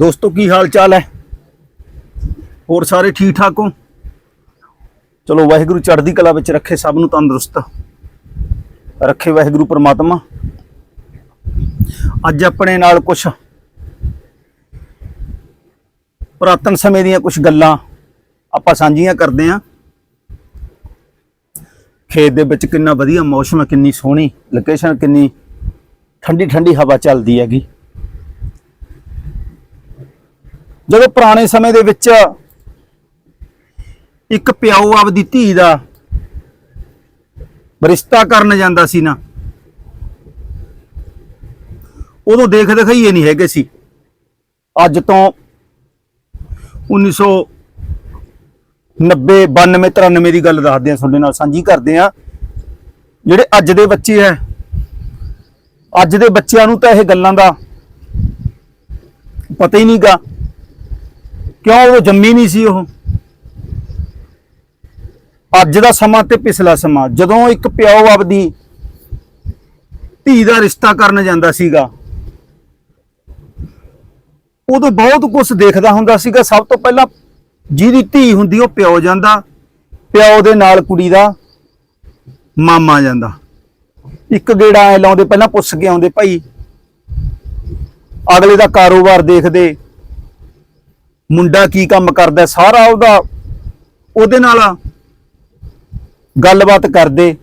ਦੋਸਤੋ, ਕੀ ਹਾਲ ਚਾਲ ਹੈ? ਹੋਰ ਸਾਰੇ ਠੀਕ ਠਾਕ ਹੋ? ਚਲੋ, ਵਾਹਿਗੁਰੂ ਚੜ੍ਹਦੀ ਕਲਾ ਵਿੱਚ ਰੱਖੇ ਸਭ ਨੂੰ ਤੰਦਰੁਸਤ। ਰੱਖੇ ਵਾਹਿਗੁਰੂ ਪ੍ਰਮਾਤਮਾ। ਅੱਜ ਆਪਣੇ ਨਾਲ ਕੁਝ ਪੁਰਾਤਨ ਸਮੇਂ ਦੀਆਂ ਕੁਝ ਗੱਲਾਂ ਆਪਾਂ ਸਾਂਝੀਆਂ ਕਰਦੇ ਆਂ ਖੇਤ ਦੇ ਵਿੱਚ ਕਿੰਨਾ ਵਧੀਆ ਮੌਸਮ ਹੈ, ਕਿੰਨੀ ਸੋਹਣੀ ਲੋਕੇਸ਼ਨ ਕਿੰਨੀ ਠੰਡੀ ਠੰਡੀ ਹਵਾ ਚੱਲਦੀ ਹੈਗੀ। ਜਦੋਂ ਪੁਰਾਣੇ ਸਮੇਂ ਦੇ ਵਿੱਚ ਇੱਕ ਪਿਓ ਆਪਦੀ ਧੀ ਦਾ ਰਿਸ਼ਤਾ ਕਰਨ ਜਾਂਦਾ ਸੀ ਨਾ, ਉਦੋਂ ਦੇਖ ਦਿਖਾਈਏ ਨਹੀਂ ਹੈਗੇ ਸੀ। ਅੱਜ ਤੋਂ 1990 92 93 ਦੀ ਗੱਲ ਦੱਸਦੇ ਆ ਤੁਹਾਡੇ ਨਾਲ ਸਾਂਝੀ ਕਰਦੇ ਆ ਜਿਹੜੇ ਅੱਜ ਦੇ ਬੱਚੇ ਐ ਅੱਜ ਦੇ ਬੱਚਿਆਂ ਨੂੰ ਤਾਂ ਇਹ ਗੱਲਾਂ ਦਾ ਪਤਾ ਹੀ ਨਹੀਂਗਾ ਕਿਉਂ ਉਹ ਜੰਮੀ ਨਹੀਂ ਸੀ ਉਹ? ਅੱਜ ਦਾ ਸਮਾਂ ਤੇ ਪਿਛਲਾ ਸਮਾਂ। ਜਦੋਂ ਇੱਕ ਪਿਓ ਆਪਦੀ ਧੀ ਦਾ ਰਿਸ਼ਤਾ ਕਰਨ ਜਾਂਦਾ ਸੀਗਾ, ਉਦੋਂ ਬਹੁਤ ਕੁਝ ਦੇਖਦਾ ਹੁੰਦਾ ਸੀਗਾ। ਸਭ ਤੋਂ ਪਹਿਲਾਂ ਜਿਹਦੀ ਧੀ ਹੁੰਦੀ, ਉਹ ਪਿਓ ਜਾਂਦਾ। ਪਿਓ ਦੇ ਨਾਲ ਕੁੜੀ ਦਾ ਮਾਮਾ ਜਾਂਦਾ। ਇੱਕ ਗੇੜਾ ਐ ਲਾਉਂਦੇ, ਪਹਿਲਾਂ ਪੁੱਛ ਕੇ ਆਉਂਦੇ, ਭਾਈ, ਅਗਲੇ ਦਾ ਕਾਰੋਬਾਰ ਦੇਖਦੇ ਮੁੰਡਾ ਕੀ ਕੰਮ ਕਰਦਾ, ਸਾਰਾ ਉਹਦਾ ਉਹਦੇ ਨਾਲ ਗੱਲਬਾਤ ਕਰਦੇ,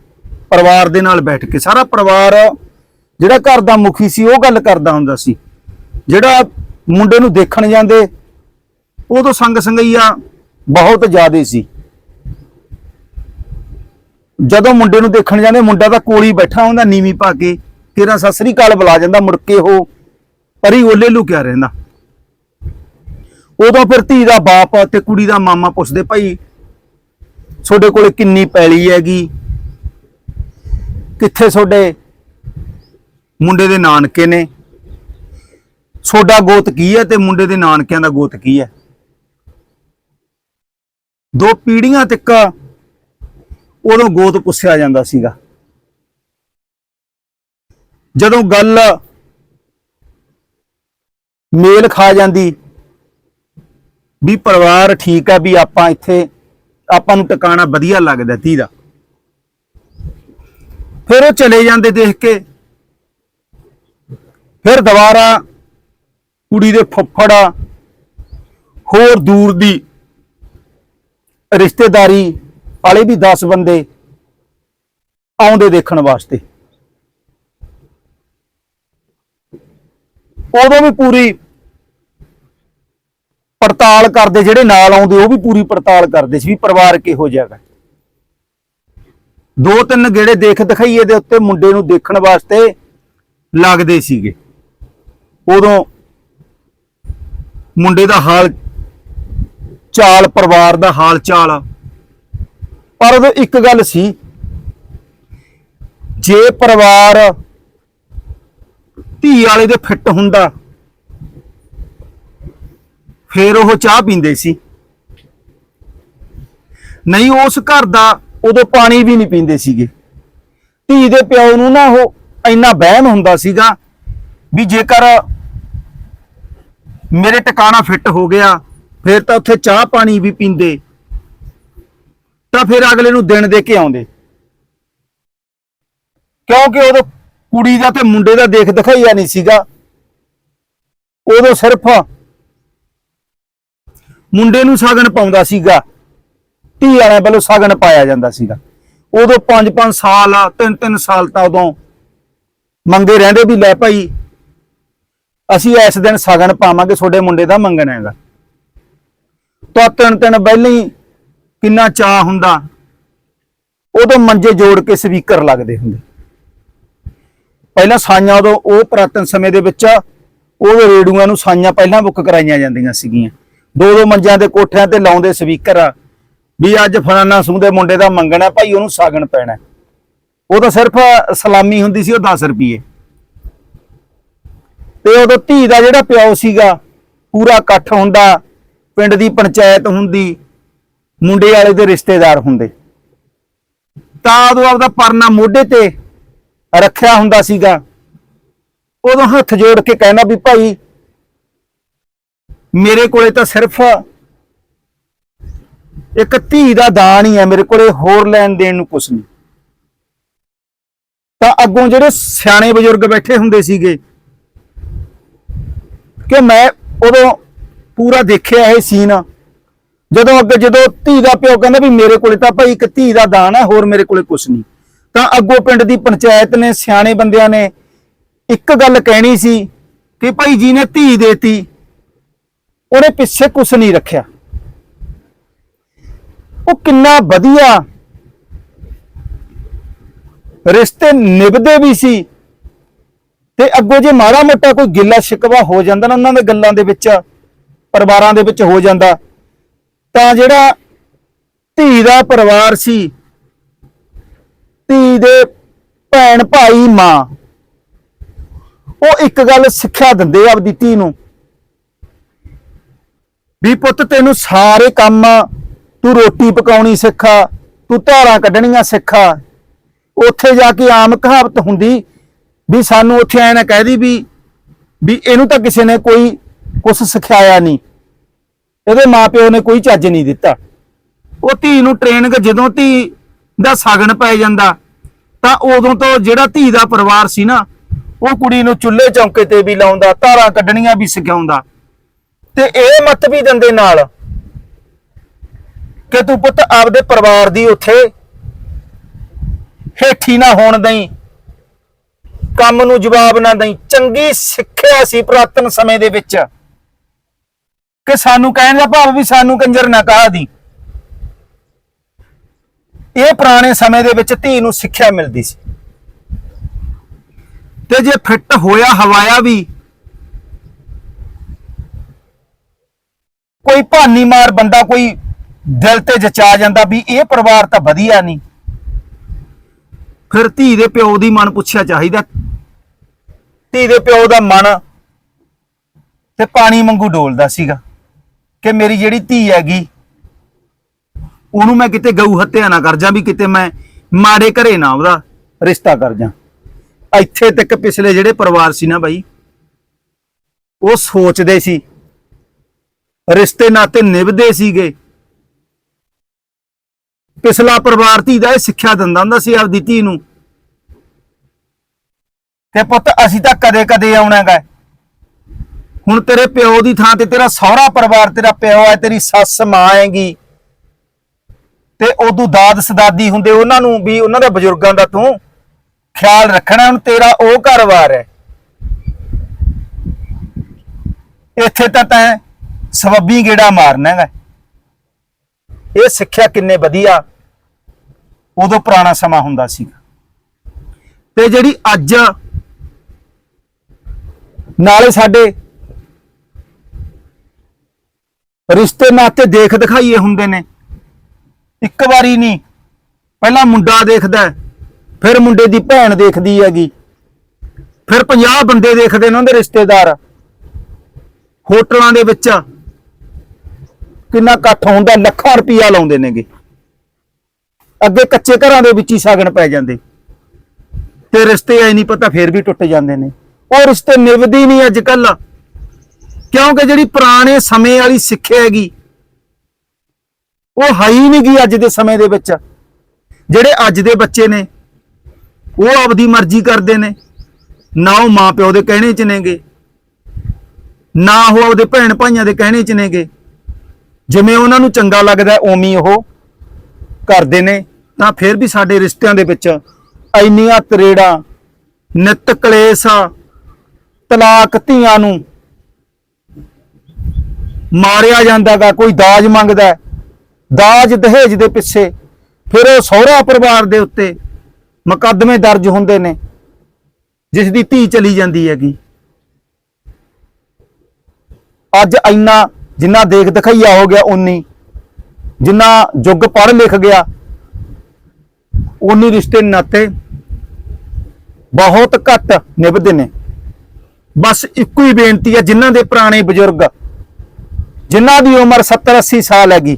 ਪਰਿਵਾਰ ਦੇ ਨਾਲ ਬੈਠ ਕੇ, ਸਾਰਾ ਪਰਿਵਾਰ ਜਿਹੜਾ ਘਰ ਦਾ ਮੁਖੀ ਸੀ, ਉਹ ਗੱਲ ਕਰਦਾ ਹੁੰਦਾ ਸੀ। ਜਿਹੜਾ ਮੁੰਡੇ ਨੂੰ ਦੇਖਣ ਜਾਂਦੇ ਉਦੋਂ ਸੰਗ ਸੰਗਈਆ ਬਹੁਤ ਜ਼ਿਆਦੇ ਸੀ। ਜਦੋਂ ਮੁੰਡੇ ਨੂੰ ਦੇਖਣ ਜਾਂਦੇ, ਮੁੰਡਾ ਤਾਂ ਕੋਲ ਹੀ ਬੈਠਾ ਹੁੰਦਾ, ਨੀਵੀਂ ਪਾ ਕੇ, ਤੇਰਾ ਸਤਿ ਸ੍ਰੀ ਅਕਾਲ ਬੁਲਾ ਜਾਂਦਾ, ਮੁੜ ਕੇ ਉਹ ਪਰੀ ਓਲੇ ਲੁਕਿਆ ਰਹਿੰਦਾ। ਉਦੋਂ ਫਿਰ ਧੀ ਦਾ ਬਾਪ ਤੇ ਕੁੜੀ ਦਾ ਮਾਮਾ ਪੁੱਛਦੇ, ਭਾਈ, ਤੁਹਾਡੇ ਕੋਲੇ ਕਿੰਨੀ ਪੈਲੀ ਹੈਗੀ? ਕਿੱਥੇ ਤੁਹਾਡੇ ਮੁੰਡੇ ਦੇ ਨਾਨਕੇ ਨੇ? ਤੁਹਾਡਾ ਗੋਤ ਕੀ ਹੈ ਤੇ ਮੁੰਡੇ ਦੇ ਨਾਨਕਿਆਂ ਦਾ ਗੋਤ ਕੀ ਹੈ? ਦੋ ਪੀੜੀਆਂ ਤੱਕ ਉਦੋਂ ਗੋਤ ਪੁੱਛਿਆ ਜਾਂਦਾ ਸੀਗਾ। ਜਦੋਂ ਗੱਲ ਮੇਲ ਖਾ ਜਾਂਦੀ ਵੀ ਪਰਿਵਾਰ ਠੀਕ ਹੈ ਵੀ ਆਪਾਂ ਇੱਥੇ, ਆਪਾਂ ਨੂੰ ਟਿਕਾਣਾ ਵਧੀਆ ਲੱਗਦਾ ਧੀ ਦਾ। ਫਿਰ ਉਹ ਚਲੇ ਜਾਂਦੇ ਦੇਖ ਕੇ। ਫਿਰ ਦੁਬਾਰਾ ਕੁੜੀ ਦੇ ਫੁੱਫੜ ਹੋਰ ਦੂਰ ਦੀ ਰਿਸ਼ਤੇਦਾਰੀ ਵਾਲੇ ਵੀ 10 ਬੰਦੇ ਆਉਂਦੇ ਦੇਖਣ ਵਾਸਤੇ। ਉਦੋਂ ਵੀ ਪੂਰੀ ਪੜਤਾਲ ਕਰਦੇ, ਜਿਹੜੇ ਨਾਲ ਆਉਂਦੇ, ਉਹ ਵੀ ਪੂਰੀ ਪੜਤਾਲ ਕਰਦੇ ਸੀ ਵੀ ਪਰਿਵਾਰ ਕਿਹੋ ਜਿਹਾ ਹੈ ਦੋ ਤਿੰਨ ਗੇੜੇ ਦੇਖ ਦਿਖਾਈਏ ਦੇ ਉੱਤੇ, ਮੁੰਡੇ ਨੂੰ ਦੇਖਣ ਵਾਸਤੇ ਲੱਗਦੇ ਸੀਗੇ। ਉਦੋਂ ਮੁੰਡੇ ਦਾ ਹਾਲ ਚਾਲ, ਪਰਿਵਾਰ ਦਾ ਹਾਲ ਚਾਲ ਪਰ ਉਦੋਂ ਇੱਕ ਗੱਲ ਸੀ, ਜੇ ਪਰਿਵਾਰ ਧੀ ਵਾਲੇ ਦੇ ਫਿੱਟ ਹੁੰਦਾ ਫਿਰ ਉਹ ਚਾਹ ਪੀਂਦੇ ਸੀ। ਨਹੀਂ, ਉਸ ਘਰ ਦਾ ਉਦੋਂ ਪਾਣੀ ਵੀ ਨਹੀਂ ਪੀਂਦੇ ਸੀਗੇ। ਧੀ ਦੇ ਪਿਓ ਨੂੰ ਨਾ ਉਹ ਇੰਨਾ ਵਹਿਮ ਹੁੰਦਾ ਸੀਗਾ ਵੀ ਜੇਕਰ ਮੇਰੇ ਟਿਕਾਣਾ ਫਿੱਟ ਹੋ ਗਿਆ, ਫਿਰ ਤਾਂ ਉੱਥੇ ਚਾਹ ਪਾਣੀ ਵੀ ਪੀਂਦੇ, ਤਾਂ ਫਿਰ ਅਗਲੇ ਨੂੰ ਦਿਨ ਦੇ ਕੇ ਆਉਂਦੇ। ਕਿਉਂਕਿ ਉਦੋਂ ਕੁੜੀ ਦਾ ਤੇ ਮੁੰਡੇ ਦਾ ਦੇਖ ਦਿਖਾਈਆ ਨਹੀਂ ਸੀਗਾ। ਉਦੋਂ ਸਿਰਫ ਮੁੰਡੇ ਨੂੰ ਸਾਗਣ ਪਾਉਂਦਾ ਸੀਗਾ। ਧੀ ਵਾਲਿਆਂ ਵੱਲੋਂ ਸਾਗਣ ਪਾਇਆ ਜਾਂਦਾ ਸੀਗਾ। ਉਦੋਂ 5-5 ਸਾਲ 3-3 ਸਾਲ ਤਾਂ ਉਦੋਂ ਮੰਗੇ ਰਹਿੰਦੇ ਵੀ ਲੈ ਭਾਈ, ਅਸੀਂ ਇਸ ਦਿਨ ਸਾਗਣ ਪਾਵਾਂਗੇ, ਤੁਹਾਡੇ ਮੁੰਡੇ ਦਾ ਮੰਗਣਾ ਹੈਗਾ। ਤਾਂ ਤਿੰਨ ਤਿੰਨ ਪਹਿਲਾਂ ਹੀ ਕਿੰਨਾ ਚਾਹ ਹੁੰਦਾ। ਉਦੋਂ ਮੰਜੇ ਜੋੜ ਕੇ ਸਪੀਕਰ ਲੱਗਦੇ ਹੁੰਦੇ। ਪਹਿਲਾਂ ਸਾਈਆਂ ਉਦੋਂ, ਉਹ ਪ੍ਰਾਤਨ ਸਮੇਂ ਦੇ ਵਿੱਚ, ਉਹ ਰੇਡੂਆਂ ਨੂੰ ਸਾਈਆਂ ਪਹਿਲਾਂ ਬੁੱਕ ਕਰਾਈਆਂ ਜਾਂਦੀਆਂ ਸੀਗੀਆਂ। ਦੋ ਦੋ ਮੰਜਿਆਂ ਦੇ ਕੋਠਿਆਂ ਤੇ ਲਾਉਂਦੇ ਸਪੀਕਰ ਵੀ ਅੱਜ ਫਲਾਨਾ ਸੂਹ ਦੇ ਮੁੰਡੇ ਦਾ ਮੰਗਣਾ ਭਾਈ ਉਹਨੂੰ ਸਾਗਣ ਪੈਣਾ। ਉਹ ਤਾਂ ਸਿਰਫ ਸਲਾਮੀ ਹੁੰਦੀ ਸੀ, ਉਹ 10 ਰੁਪਏ ਤੇ ਉਦੋਂ ਧੀ ਦਾ ਜਿਹੜਾ ਪਿਓ ਸੀਗਾ, ਪੂਰਾ ਇਕੱਠ ਹੁੰਦਾ, ਪਿੰਡ ਦੀ ਪੰਚਾਇਤ ਹੁੰਦੀ, ਮੁੰਡੇ ਵਾਲੇ ਦੇ ਰਿਸ਼ਤੇਦਾਰ ਹੁੰਦੇ। ਤਾਂ ਉਦੋਂ ਆਪਦਾ ਪਰਨਾ ਮੋਢੇ ਤੇ ਰੱਖਿਆ ਹੁੰਦਾ ਸੀਗਾ। ਉਦੋਂ ਹੱਥ ਜੋੜ ਕੇ ਕਹਿਣਾ ਵੀ ਭਾਈ ਮੇਰੇ ਕੋਲੇ ਤਾਂ ਸਿਰਫ ਇੱਕ ਧੀ ਦਾ ਦਾਨ ਹੀ ਹੈ, ਮੇਰੇ ਕੋਲੇ ਹੋਰ ਲੈਣ ਦੇਣ ਨੂੰ ਕੁਛ ਨਹੀਂ। ਤਾਂ ਅੱਗੋਂ ਜਿਹੜੇ ਸਿਆਣੇ ਬਜ਼ੁਰਗ ਬੈਠੇ ਹੁੰਦੇ ਸੀਗੇ ਕਿ ਮੈਂ ਉਦੋਂ ਪੂਰਾ ਦੇਖਿਆ ਇਹ ਸੀਨ, ਜਦੋਂ ਅੱਗੇ ਜਦੋਂ ਧੀ ਦਾ ਪਿਓ ਕਹਿੰਦਾ ਵੀ ਮੇਰੇ ਕੋਲੇ ਤਾਂ ਭਾਈ ਇੱਕ ਧੀ ਦਾ ਦਾਨ ਹੈ, ਹੋਰ ਮੇਰੇ ਕੋਲੇ ਕੁਛ ਨਹੀਂ। ਤਾਂ ਅੱਗੋਂ ਪਿੰਡ ਦੀ ਪੰਚਾਇਤ ਨੇ, ਸਿਆਣੇ ਬੰਦਿਆਂ ਨੇ ਇੱਕ ਗੱਲ ਕਹਿਣੀ ਸੀ ਕਿ ਭਾਈ ਜੀ ਨੇ ਧੀ ਦੇਤੀ। ਉਹਨੇ ਪਿੱਛੇ ਕੁਛ ਨਹੀਂ ਰੱਖਿਆ। ਉਹ ਕਿੰਨਾ ਵਧੀਆ ਰਿਸ਼ਤੇ ਨਿਭਦੇ ਵੀ ਸੀ ਤੇ ਅੱਗੋਂ ਜੇ ਮਾੜਾ ਮੋਟਾ ਕੋਈ ਗਿੱਲਾ ਸ਼ਿਕਵਾ ਹੋ ਜਾਂਦਾ ਨਾ ਉਹਨਾਂ ਦੇ ਗੱਲਾਂ ਦੇ ਵਿੱਚ, ਪਰਿਵਾਰਾਂ ਦੇ ਵਿੱਚ ਹੋ ਜਾਂਦਾ, ਤਾਂ ਜਿਹੜਾ ਧੀ ਦਾ ਪਰਿਵਾਰ ਸੀ, ਧੀ ਦੇ ਭੈਣ ਭਾਈ ਮਾਂ, ਉਹ ਇੱਕ ਗੱਲ ਸਿੱਖਿਆ ਦਿੰਦੇ ਆ ਆਪਦੀ ਧੀ ਨੂੰ। ਵੀ ਪੁੱਤ ਤੈਨੂੰ ਸਾਰੇ ਕੰਮ ਤੂੰ ਰੋਟੀ ਪਕਾਉਣੀ ਸਿੱਖਾ, ਤੂੰ ਧਾਰਾਂ ਕੱਢਣੀਆਂ ਸਿੱਖਾ। ਉੱਥੇ ਜਾ ਕੇ ਆਮ ਕਹਾਵਤ ਹੁੰਦੀ ਵੀ ਸਾਨੂੰ ਉੱਥੇ ਐ ਨਾ ਕਹਿਦੀ ਵੀ ਵੀ ਇਹਨੂੰ ਤਾਂ ਕਿਸੇ ਨੇ ਕੋਈ ਕੁਝ ਸਿਖਾਇਆ ਨਹੀਂ। ਇਹਦੇ ਮਾਪਿਓ ਨੇ ਕੋਈ ਚੱਜ ਨਹੀਂ ਦਿੱਤਾ। ਉਹ ਧੀ ਨੂੰ ਟ੍ਰੇਨਿੰਗ ਜਦੋਂ ਧੀ ਦਾ ਸਾਗਣ ਪੈ ਜਾਂਦਾ, ਤਾਂ ਉਦੋਂ ਤੋਂ ਜਿਹੜਾ ਧੀ ਦਾ ਪਰਿਵਾਰ ਸੀ ਨਾ, ਉਹ ਕੁੜੀ ਨੂੰ ਚੁੱਲ੍ਹੇ ਚੌਂਕੇ ਤੇ ਵੀ ਲਾਉਂਦਾ, ਧਾਰਾਂ ਕੱਢਣੀਆਂ ਵੀ ਸਿਖਾਉਂਦਾ। ਤੇ ਇਹ ਮਤ ਵੀ ਦਿੰਦੇ ਨਾਲ ਕਿ ਤੂੰ ਪੁੱਤ ਆਪਦੇ ਪਰਿਵਾਰ ਦੀ ਉੱਥੇ ਹੇਠੀ ਨਾ ਹੋਣ ਦਈ, ਕੰਮ ਨੂੰ ਜਵਾਬ ਨਾ ਦਈ, ਚੰਗੀ ਸਿੱਖਿਆ ਸੀ ਪ੍ਰਾਤਨ ਸਮੇਂ ਦੇ ਵਿੱਚ ਕਿ ਸਾਨੂੰ ਕਹਿਣ ਦਾ ਭਾਵ ਵੀ ਸਾਨੂੰ ਕੰਜਰ ਨਾ ਕਹਾ ਦੀ ਇਹ ਪੁਰਾਣੇ ਸਮੇਂ ਦੇ ਵਿੱਚ ਧੀ ਨੂੰ ਸਿੱਖਿਆ ਮਿਲਦੀ ਸੀ। ਤੇ ਜੇ ਫਿੱਟ ਹੋਇਆ, ਹਵਾਇਆ ਵੀ ਕੋਈ ਭਾਨੀ ਮਾਰ ਬੰਦਾ ਕੋਈ ਦਿਲ ਤੇ ਜਚਾ ਜਾਂਦਾ ਵੀ ਇਹ ਪਰਿਵਾਰ ਤਾਂ ਵਧੀਆ ਨਹੀਂ। ਫਿਰ ਧੀ ਦੇ ਪਿਓ ਦੀ ਮਨ ਪੁੱਛਿਆ ਚਾਹੀਦਾ। ਧੀ ਦੇ ਪਿਓ ਦਾ ਮਨ ਤੇ ਪਾਣੀ ਵਾਂਗੂ ਡੋਲਦਾ ਸੀਗਾ ਕਿ ਮੇਰੀ ਜਿਹੜੀ ਧੀ ਹੈਗੀ, ਉਹਨੂੰ ਮੈਂ ਕਿਤੇ ਗਊ ਹੱਤਿਆ ਨਾ ਕਰ ਜਾਂ ਵੀ ਕਿਤੇ ਮੈਂ ਮਾੜੇ ਘਰੇ ਨਾ ਉਹਦਾ ਰਿਸ਼ਤਾ ਕਰ ਜਾਂ। ਇੱਥੇ ਤੱਕ ਪਿਛਲੇ ਜਿਹੜੇ ਪਰਿਵਾਰ ਸੀ ਨਾ ਬਾਈ, ਉਹ ਸੋਚਦੇ ਸੀ ਰਿਸ਼ਤੇ ਨਾਤੇ ਨਿਭਦੇ ਸੀਗੇ। ਪਿਛਲਾ ਪਰਿਵਾਰ ਧੀ ਦਾ ਇਹ ਸਿੱਖਿਆ ਦਿੰਦਾ ਹੁੰਦਾ ਸੀ ਆਪਦੀ ਧੀ ਨੂੰ। ਤੇ ਪੁੱਤ, ਅਸੀਂ ਤਾਂ ਕਦੇ ਕਦੇ ਆਉਣਾ ਗਾ। ਹੁਣ ਤੇਰੇ ਪਿਓ ਦੀ ਥਾਂ ਤੇ ਤੇਰਾ ਸਹੁਰਾ ਪਰਿਵਾਰ, ਤੇਰਾ ਪਿਓ ਹੈ, ਤੇਰੀ ਸੱਸ ਮਾਂ ਹੈਗੀ। ਤੇ ਉਦੋਂ ਦਾਦ ਸਦਾਦੀ ਹੁੰਦੇ ਉਹਨਾਂ ਨੂੰ ਵੀ ਉਹਨਾਂ ਦੇ ਬਜ਼ੁਰਗਾਂ ਦਾ ਤੂੰ ਖਿਆਲ ਰੱਖਣਾ, ਹੁਣ ਤੇਰਾ ਉਹ ਘਰ-ਬਾਰ ਹੈ। ਇੱਥੇ ਤਾਂ ਤੈਂ ਸਬੱਬੀ ਗੇੜਾ ਮਾਰਨਾ ਹੈਗਾ? ਇਹ ਸਿੱਖਿਆ ਕਿੰਨੇ ਵਧੀਆ। ਉਦੋਂ ਪੁਰਾਣਾ ਸਮਾਂ ਹੁੰਦਾ ਸੀ ਤੇ ਜਿਹੜੀ ਅੱਜ ਨਾਲੇ ਸਾਡੇ ਰਿਸ਼ਤੇ ਨਾਤੇ ਦੇਖ ਦਿਖਾਈਏ ਹੁੰਦੇ ਨੇ। ਇੱਕ ਵਾਰੀ ਨਹੀਂ, ਪਹਿਲਾਂ ਮੁੰਡਾ ਦੇਖਦਾ ਫਿਰ ਮੁੰਡੇ ਦੀ ਭੈਣ ਦੇਖਦੀ ਹੈਗੀ, ਫਿਰ 50 ਬੰਦੇ ਦੇਖਦੇ ਨੇ ਉਹਦੇ ਰਿਸ਼ਤੇਦਾਰ। ਹੋਟਲਾਂ ਦੇ ਵਿੱਚ ਕਿੰਨਾ ਇਕੱਠ ਹੁੰਦਾ, ਲੱਖਾਂ ਰੁਪਈਆ ਲਾਉਂਦੇ ਨੇਗੇ। ਅੱਗੇ ਕੱਚੇ ਘਰਾਂ ਦੇ ਵਿੱਚ ਹੀ ਸਾਗਣ ਪੈ ਜਾਂਦੇ। ਤੇ ਰਿਸ਼ਤੇ ਐ ਨਹੀਂ ਪਤਾ, ਫੇਰ ਵੀ ਟੁੱਟ ਜਾਂਦੇ ਨੇ। ਉਹ ਰਿਸ਼ਤੇ ਨਿਭਦੀ ਨਹੀਂ ਅੱਜ ਕੱਲ ਕਿਉਂਕਿ ਜਿਹੜੀ ਪੁਰਾਣੇ ਸਮੇਂ ਵਾਲੀ ਸਿੱਖਿਆ ਹੈਗੀ, ਉਹ ਹੈ ਹੀ ਨਹੀਂ ਗੀ ਅੱਜ ਦੇ ਸਮੇਂ ਦੇ ਵਿੱਚ। ਜਿਹੜੇ ਅੱਜ ਦੇ ਬੱਚੇ ਨੇ, ਉਹ ਆਪਦੀ ਮਰਜ਼ੀ ਕਰਦੇ ਨੇ। ਨਾ ਉਹ ਮਾਂ ਪਿਓ ਦੇ ਕਹਿਣੇ ਚ ਨੇਗੇ। ਨਾ ਉਹ ਆਪਦੇ ਭੈਣ ਭਾਈਆਂ ਦੇ ਕਹਿਣੇ ਚ ਨੇਗੇ। ਜਿਵੇਂ ਉਹਨਾਂ ਨੂੰ ਚੰਗਾ ਲੱਗਦਾ ਹੈ, ਉਵੇਂ ਉਹ ਕਰਦੇ ਨੇ। ਤਾਂ ਫਿਰ ਵੀ ਸਾਡੇ ਰਿਸ਼ਤਿਆਂ ਦੇ ਵਿੱਚ ਇੰਨੀਆਂ ਤਰੇੜਾਂ ਨਿਤ ਕਲੇਸ਼ ਤਲਾਕ ਧੀਆਂ ਨੂੰ ਮਾਰਿਆ ਜਾਂਦਾਗਾ ਕੋਈ ਦਾਜ ਮੰਗਦਾ ਦਾਜ ਦਹੇਜ ਦੇ ਪਿੱਛੇ ਫਿਰ ਉਹ ਸਹੁਰਾ ਪਰਿਵਾਰ ਦੇ ਉੱਤੇ ਮੁਕੱਦਮੇ ਦਰਜ ਹੁੰਦੇ ਨੇ ਜਿਸ ਦੀ ਧੀ ਚਲੀ ਜਾਂਦੀ ਹੈਗੀ। ਅੱਜ ਇੰਨਾ ਜਿੰਨਾ ਦੇਖ ਦਿਖਾਈਆ ਹੋ ਗਿਆ ਉਨੀ ਜਿੰਨਾ ਯੁੱਗ ਪੜ੍ਹ ਲਿਖ ਗਿਆ ਉਨੀ ਰਿਸ਼ਤੇ ਨਾਤੇ। ਬਹੁਤ ਘੱਟ ਨਿਭਦੇ ਨੇ। ਬਸ ਇੱਕੋ ਹੀ ਬੇਨਤੀ ਹੈ ਜਿਨ੍ਹਾਂ ਦੇ ਪੁਰਾਣੇ ਬਜ਼ੁਰਗ ਜਿਨ੍ਹਾਂ ਦੀ ਉਮਰ 70 80 ਸਾਲ ਹੈਗੀ,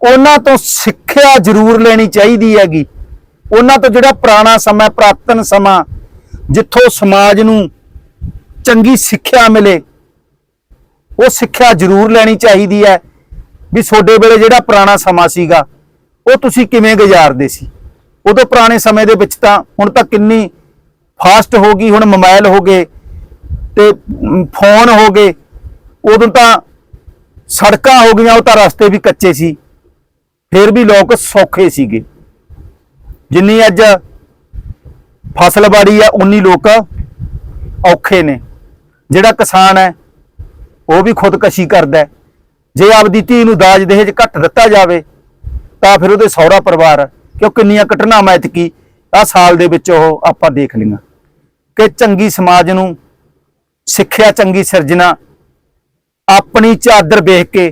ਉਹਨਾਂ ਤੋਂ ਸਿੱਖਿਆ ਜ਼ਰੂਰ ਲੈਣੀ ਚਾਹੀਦੀ ਹੈਗੀ। ਉਹਨਾਂ ਤੋਂ ਜਿਹੜਾ ਪੁਰਾਣਾ ਸਮਾਂ ਪ੍ਰਾਤਨ ਸਮਾਂ, ਜਿੱਥੋਂ ਸਮਾਜ ਨੂੰ ਚੰਗੀ ਸਿੱਖਿਆ ਮਿਲੇ ਉਹ ਸਿੱਖਿਆ ਜ਼ਰੂਰ ਲੈਣੀ ਚਾਹੀਦੀ ਹੈ ਵੀ ਤੁਹਾਡੇ ਵੇਲੇ ਜਿਹੜਾ ਪੁਰਾਣਾ ਸਮਾਂ ਸੀਗਾ, ਉਹ ਤੁਸੀਂ ਕਿਵੇਂ ਗੁਜ਼ਾਰਦੇ ਸੀ? ਉਦੋਂ ਪੁਰਾਣੇ ਸਮੇਂ ਦੇ ਵਿੱਚ ਤਾਂ ਹੁਣ ਤਾਂ ਕਿੰਨੀ ਫਾਸਟ ਹੋ ਗਈ, ਹੁਣ ਮੋਬਾਈਲ ਹੋ ਗਏ ਤੇ ਫੋਨ ਹੋ ਗਏ। ਉਦੋਂ ਤਾਂ ਸੜਕਾਂ ਹੋ ਗਈਆਂ, ਉਹ ਤਾਂ ਰਸਤੇ ਵੀ ਕੱਚੇ ਸੀ। ਫਿਰ ਵੀ ਲੋਕ ਸੌਖੇ ਸੀਗੇ। ਜਿੰਨੀ ਅੱਜ ਫਸਲਬਾੜੀ ਆ, ਉਨੀ ਲੋਕ ਔਖੇ ਨੇ। ਜਿਹੜਾ ਕਿਸਾਨ ਹੈ ਉਹ ਵੀ ਖੁਦਕਸ਼ੀ ਕਰਦਾ ਜੇ ਆਪਦੀ ਧੀ ਨੂੰ ਦਾਜ ਦਹੇਜ ਘੱਟ ਦਿੱਤਾ ਜਾਵੇ, ਤਾਂ ਫਿਰ ਉਹਦੇ ਸਹੁਰਾ ਪਰਿਵਾਰ ਕਿਉਂ ਕਿੰਨੀਆਂ ਘਟਨਾਵਾਂ ਐਤਕੀ ਆ ਸਾਲ ਦੇ ਵਿੱਚ ਉਹ ਆਪਾਂ ਦੇਖ ਲਈਆਂ। ਕਿ ਚੰਗੀ ਸਮਾਜ ਨੂੰ, ਸਿੱਖਿਆ ਚੰਗੀ ਸਿਰਜਣਾ, ਆਪਣੀ ਚਾਦਰ ਵੇਖ ਕੇ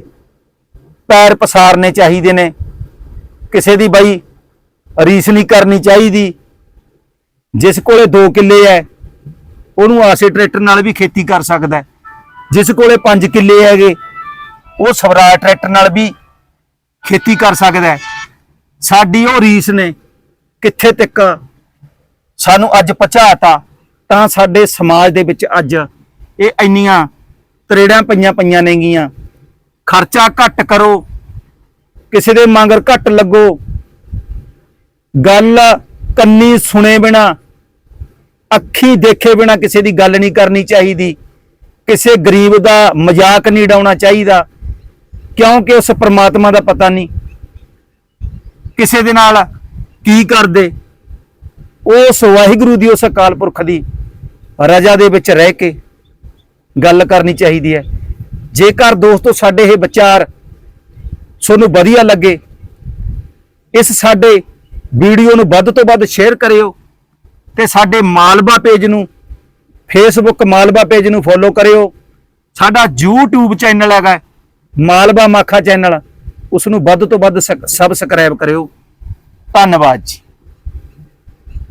ਪੈਰ ਪਸਾਰਨੇ ਚਾਹੀਦੇ ਨੇ। ਕਿਸੇ ਦੀ ਬਾਈ ਰੀਸ ਨਹੀਂ ਕਰਨੀ ਚਾਹੀਦੀ। ਜਿਸ ਕੋਲੇ 2 ਕਿੱਲੇ ਐ ਉਹਨੂੰ ਆਸੇ ਟਰੈਕਟਰ ਨਾਲ ਵੀ ਖੇਤੀ ਕਰ ਸਕਦਾ ਜਿਸ ਕੋਲੇ 5 ਕਿੱਲੇ ਹੈਗੇ, ਉਹ ਸਵਰਾਜ ਟਰੈਕਟਰ ਨਾਲ ਵੀ ਖੇਤੀ ਕਰ ਸਕਦਾ ਸਾਡੀ ਉਹ ਰੀਸ ਨੇ ਕਿੱਥੇ ਤੱਕ ਸਾਨੂੰ ਅੱਜ ਪਹੁੰਚਾਤਾ, ਤਾਂ ਸਾਡੇ ਸਮਾਜ ਦੇ ਵਿੱਚ ਅੱਜ ਇਹ ਇੰਨੀਆਂ ਤਰੇੜਾਂ ਪਈਆਂ ਪਈਆਂ ਨੇਗੀਆਂ। ਖਰਚਾ ਘੱਟ ਕਰੋ, ਕਿਸੇ ਦੇ ਮੰਗਰ ਘੱਟ ਲੱਗੋ। ਗੱਲ ਕੰਨੀ ਸੁਣੇ ਬਿਨਾ, ਅੱਖੀ ਦੇਖੇ ਬਿਨਾ ਕਿਸੇ ਦੀ ਗੱਲ ਨਹੀਂ ਕਰਨੀ ਚਾਹੀਦੀ। ਕਿਸੇ ਗਰੀਬ ਦਾ ਮਜ਼ਾਕ ਨਹੀਂ ਡਾਉਣਾ ਚਾਹੀਦਾ। ਕਿਉਂਕਿ ਉਸ ਪਰਮਾਤਮਾ ਦਾ ਪਤਾ ਨਹੀਂ। ਕਿਸੇ ਦੇ ਨਾਲ ਕੀ ਕਰਦੇ। ਉਸ ਵਾਹਿਗੁਰੂ ਦੀ ਉਸ ਅਕਾਲ ਪੁਰਖ ਦੀ ਰਜਾ ਦੇ ਵਿੱਚ ਰਹਿ ਕੇ ਗੱਲ ਕਰਨੀ ਚਾਹੀਦੀ ਹੈ। ਜੇਕਰ ਦੋਸਤੋ ਸਾਡੇ ਇਹ ਵਿਚਾਰ ਤੁਹਾਨੂੰ ਵਧੀਆ ਲੱਗੇ, ਇਸ ਸਾਡੇ ਵੀਡੀਓ ਨੂੰ ਵੱਧ ਤੋਂ ਵੱਧ ਸ਼ੇਅਰ ਕਰਿਓ ਤੇ ਸਾਡੇ ਮਾਲਵਾ ਪੇਜ ਨੂੰ ਫੇਸਬੁੱਕ ਮਾਲਵਾ ਪੇਜ ਨੂੰ ਫੋਲੋ ਕਰਿਓ। ਸਾਡਾ YouTube ਚੈਨਲ ਹੈਗਾ ਮਾਲਵਾ ਮਾਖਾ ਚੈਨਲ ਉਸ ਨੂੰ ਵੱਧ ਤੋਂ ਵੱਧ ਸਬਸਕ੍ਰਾਈਬ ਕਰਿਓ। ਧੰਨਵਾਦ ਜੀ।